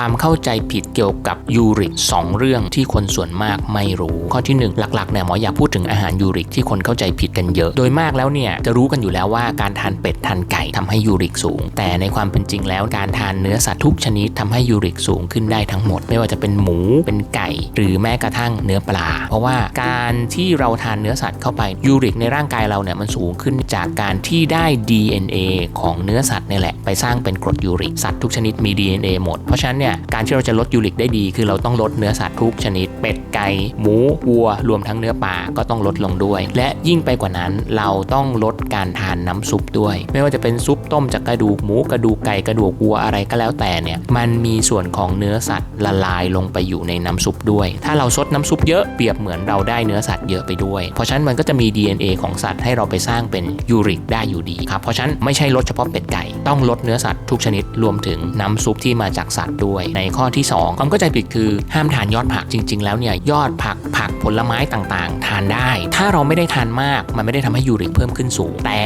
ความเข้าใจผิดเกี่ยวกับยูริก 2 เรื่องที่คนส่วนมากไม่รู้ ข้อที่ 1 หลักๆเนี่ยหมออยากพูดถึงอาหารยูริกที่คนเข้าใจผิดกันเยอะ โดยมากแล้วเนี่ยจะรู้กันอยู่แล้วว่าการทานเป็ดทานไก่ทำให้ยูริกสูง แต่ในความเป็นจริงแล้วการทานเนื้อสัตว์ทุกชนิดทำให้ยูริกสูงขึ้นได้ทั้งหมด ไม่ว่าจะเป็นหมูเป็นไก่ หรือแม้กระทั่งเนื้อปลา เพราะว่าการที่เราทานเนื้อสัตว์เข้าไปยูริกในร่างกายเราเนี่ยมันสูงขึ้นจากการที่ได้ DNA ของเนื้อสัตว์นี่แหละไปสร้างเป็นกรดยูริกสัตว์ทุกชนิดมี DNA หมดเพราะฉะนั้นเนี่ยการที่เราจะลดยูริกได้ดี คือเราต้องลดเนื้อสัตว์ทุกชนิด เป็ดไก่หมูวัว รวมทั้งเนื้อปลาก็ต้องลดลงด้วย และยิ่งไปกว่านั้นเราต้องลดการทานน้ำซุปด้วย ไม่ว่าจะเป็นซุปต้มจากกระดูกหมูกระดูกไก่กระดูกวัวอะไรก็แล้วแต่เนี่ยมันมีส่วนของเนื้อสัตว์ละลายลงไปอยู่ในน้ำซุปด้วย ถ้าเราซดน้ำซุปเยอะเปรียบเหมือนเราได้เนื้อสัตว์เยอะไปด้วย เพราะฉะนั้นมันก็จะมี DNA ของสัตว์ให้เราไปสร้างเป็นยูริกได้อยู่ดีครับเพราะฉะนั้นไม่ใช่ลดเฉพาะเป็ดไก่ ต้องลดเนื้อสัตว์ทุกชนิดรวมถึงน้ำซุปที่มาจากสัตว์ด้วย ในข้อที่ 2 ความเข้าใจผิดคือห้ามทานยอดผักจริง ๆ แล้วเนี่ยยอดผักผักผลไม้ต่างๆ ทานได้ ถ้าเราไม่ได้ทานมาก มันไม่ได้ทำให้ยูริกเพิ่มขึ้นสูง แต่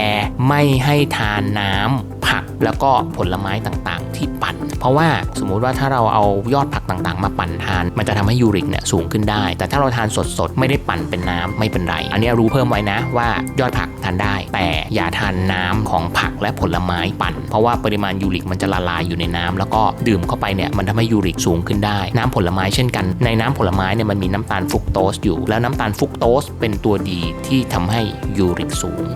ไม่ให้ทานน้ำผักแล้วก็ผลไม้ต่างๆ ที่ปั่น เพราะว่าสมมุติว่าถ้าเราเอายอดผักต่างๆ มาปั่นทาน มันจะทำให้ยูริกเนี่ยสูงขึ้นได้ แต่ถ้าเราทานสดๆ ไม่ได้ปั่นเป็นน้ำไม่เป็นไร อันนี้รู้เพิ่มไว้นะว่ายอดผักทานได้ แต่อย่าทานน้ำของผักและผลไม้ปั่น เพราะว่าปริมาณยูริกมันจะละลายอยู่ในน้ำแล้วก็ดื่มเข้าไปเนี่ยมันทำให้ยูริกสูงขึ้นได้ น้ำผลไม้เช่นกัน ในน้ำผลไม้เนี่ยมันมีน้ำตาลฟุกโตสอยู่ แล้วน้ำตาลฟุกโตสเป็นตัวดีที่ทำให้ยูริกสูง